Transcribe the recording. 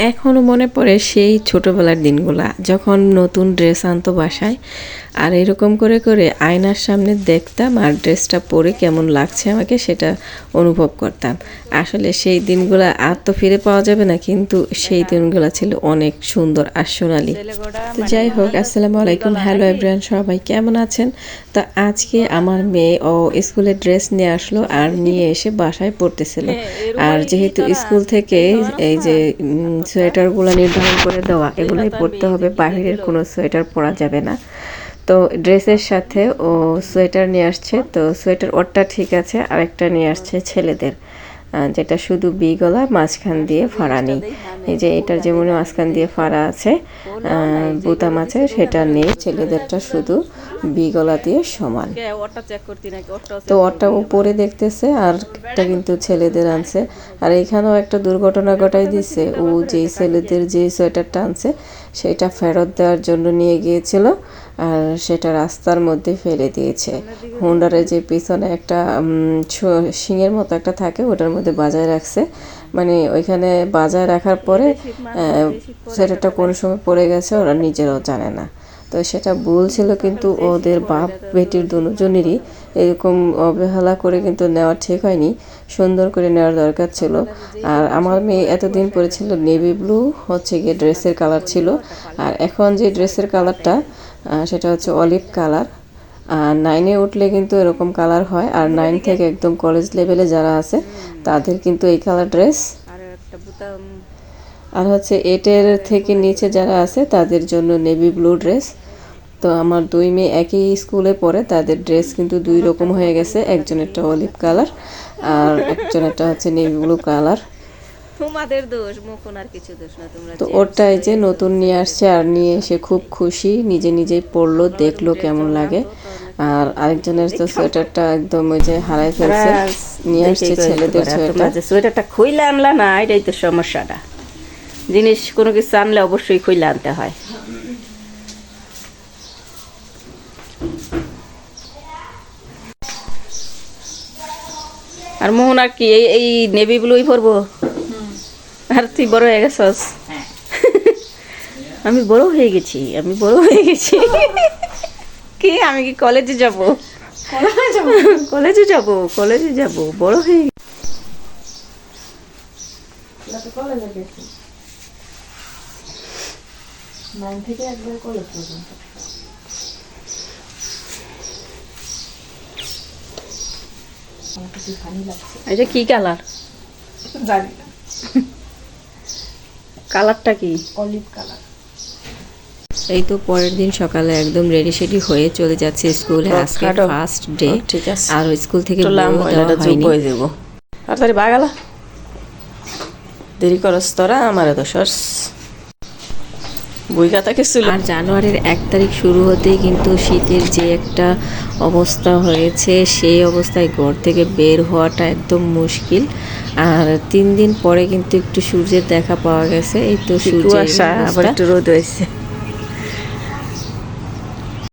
এখনও মনে পড়ে সেই ছোটোবেলার দিনগুলা যখন নতুন ড্রেস আনতো বাসায়। আর এরকম করে করে আয়নার সামনে দেখতাম আর ড্রেসটা পরে কেমন লাগছে আমাকে সেটা অনুভব করতাম। আসলে সেই দিনগুলো আর তো ফিরে পাওয়া যাবে না কিন্তু সেই দিনগুলো ছিল অনেক সুন্দর আর সোনালি। তো যাই হোক আসসালামু আলাইকুম। হ্যালো এভরিওয়ান সবাই কেমন আছেন? তো আজকে আমার মেয়ে ও স্কুলের ড্রেস নিয়ে আসলো আর নিয়ে এসে বাসায় পড়তেছিল। আর যেহেতু স্কুল থেকে এই যে সোয়েটারগুলো নির্ধারণ করে দেওয়া এগুলোই পরতে হবে বাইরের কোনো সোয়েটার পরা যাবে না। তো ড্রেসের সাথে ও সোয়েটার নিয়ে আসছে, তো সোয়েটার ওরটা ঠিক আছে, আরেকটা নিয়ে আসছে ছেলেদের যেটা শুধু বি গলা মাঝখান দিয়ে ফাড়া নেই এই যে এটার যেমন মাঝখান দিয়ে ফাড়া আছে বুতাম আছে, সেটা নেই ছেলেদেরটা শুধু বি গলা দিয়ে সমান। তো ওটা ও পরে দেখতেছে, আর একটা কিন্তু ছেলেদের আনছে। আর এখানেও একটা দুর্ঘটনা ঘটাই দিছে, ও যেই ছেলেদের যে সোয়েটারটা আনছে, সেটা ফেরত দেওয়ার জন্য নিয়ে গিয়েছিল। আর সেটা রাস্তার মধ্যে ফেলে দিয়েছে। হোন্ডারের যে পিছনে একটা উম, শিঙের মতো একটা থাকে ওটার মধ্যে বাজায় রাখছে। মানে ওইখানে বাজায় রাখার পরে সোয়েটারটা কোন সময় পড়ে গেছে ওরা নিজেরাও জানে না। তো সেটা ভুল ছিল কিন্তু ওদের বাপ বেটির দুজনেরই এরকম অবহেলা করে কিন্তু নেওয়া ঠিক হয়নি। সুন্দর করে নেওয়ার দরকার ছিল। আর আমার মেয়ে এতদিন পরেছিল নেভি ব্লু হচ্ছে গিয়ে ড্রেসের কালার ছিল। আর এখন যে ড্রেসের কালারটা সেটা হচ্ছে অলিভ কালার আর নাইনে উঠলে কিন্তু এরকম কালার হয়। আর নাইন থেকে একদম কলেজ লেভেলে যারা আছে তাদের কিন্তু এই কালার ড্রেস আর একটা আর হচ্ছে এটের থেকে নিচে যারা আছে তাদের জন্য নেভি ব্লু ড্রেস তো আমার দুই মেয়ে একই স্কুলে পড়ে তাদের ড্রেস কিন্তু দুই রকম হয়ে গেছে। একজনেরটা অলিভ কালার আর একজনেরটা হচ্ছে নেভি ব্লু কালার তোমাদের দোষ মুখন আর কিছু দোষ না তোমরা তো ওরটাই যে নতুন নিয়ে আসছে আর নিয়ে এসে খুব খুশি নিজে নিজেই পরলো দেখল কেমন লাগে। আর আরেকজনের তো সোয়েটারটা একদম ওই যে হারাই ফেলছে নিয়ে আসছে ছেলেদের সোয়েটার। সোয়েটারটা খুইলে আনলা না এটাই তো সমস্যাটা। জিনিস কোনো কিছু আনলে অবশ্যই খুইলে আনতে হয়। আর মোহন আর কি এই এই নেভি ব্লুই পরবো? আর তুই বড় হয়ে গেছস। আমি বড় হয়ে গেছি আমি বড় হয়ে গেছি। কি? আমি কি কলেজে যাব? কলেজে যাব? কলেজে যাব বড় হয়ে গেছি। এটা কি কালার জানি না। কালারটা কি? Olive colour. এই তো পরের দিন সকালে একদম রেডি সেডি হয়ে চলে যাচ্ছে স্কুলে। আজকে ফার্স্ট ডে ঠিক আছে। আর স্কুল থেকে হয়ে যাব। তাড়াতাড়ি বাগালা। দেরি করস তোরা আমার দোষস বই খাতা কিছু আর জানুয়ারির এক তারিখ শুরু হতেই কিন্তু শীতের যে একটা অবস্থা হয়েছে সেই অবস্থায় ঘর থেকে বের হওয়াটা একদম মুশকিল। আর তিন দিন পরে কিন্তু একটু সূর্যের দেখা পাওয়া গেছে। এই তো সূর্য আসা আবার একটু রোদ হয়েছে।